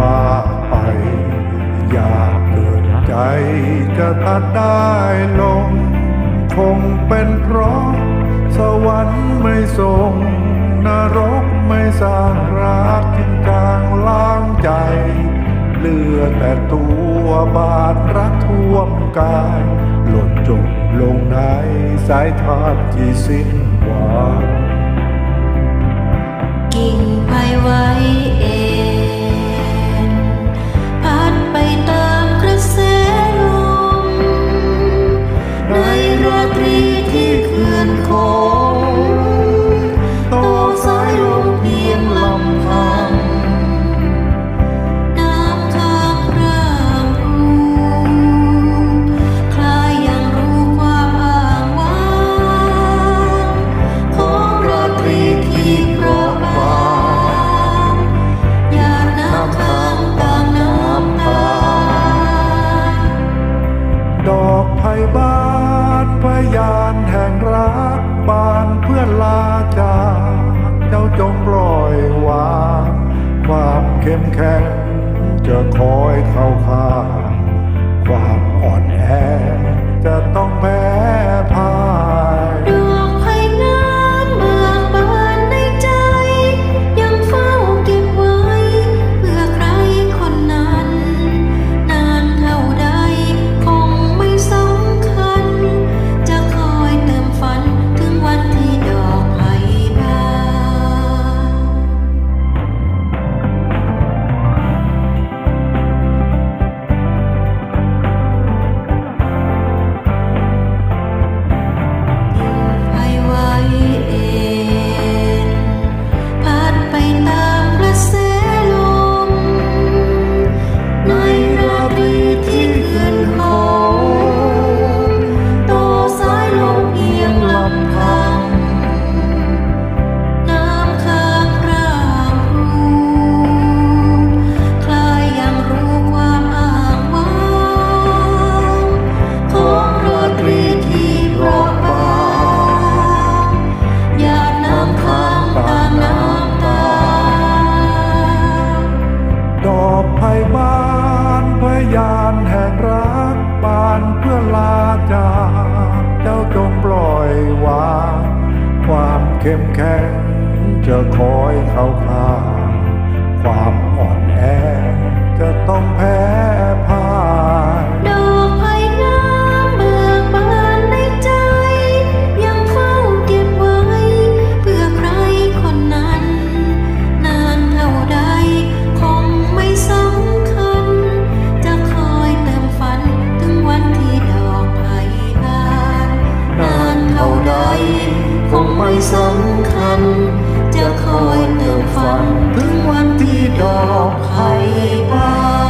ลาไป อยากเกิดใจจะตัดได้ลง คงเป็นเพราะ สวรรค์ไม่ทรงนรกไม่สร้างรักจึงกลางล้างใจ เหลือแต่ตัวบาดรักท่วมกายหล่นจบลงในสายทอดที่สิ้นหวัง คอยเข้าข้า เข้มแข็งจะคอยเข้าข้าความอ่อนแอจะต้องแพ้ ไม่สำคัญ จะคอยเติมฝันถึงวันที่ดอกไผ่บาน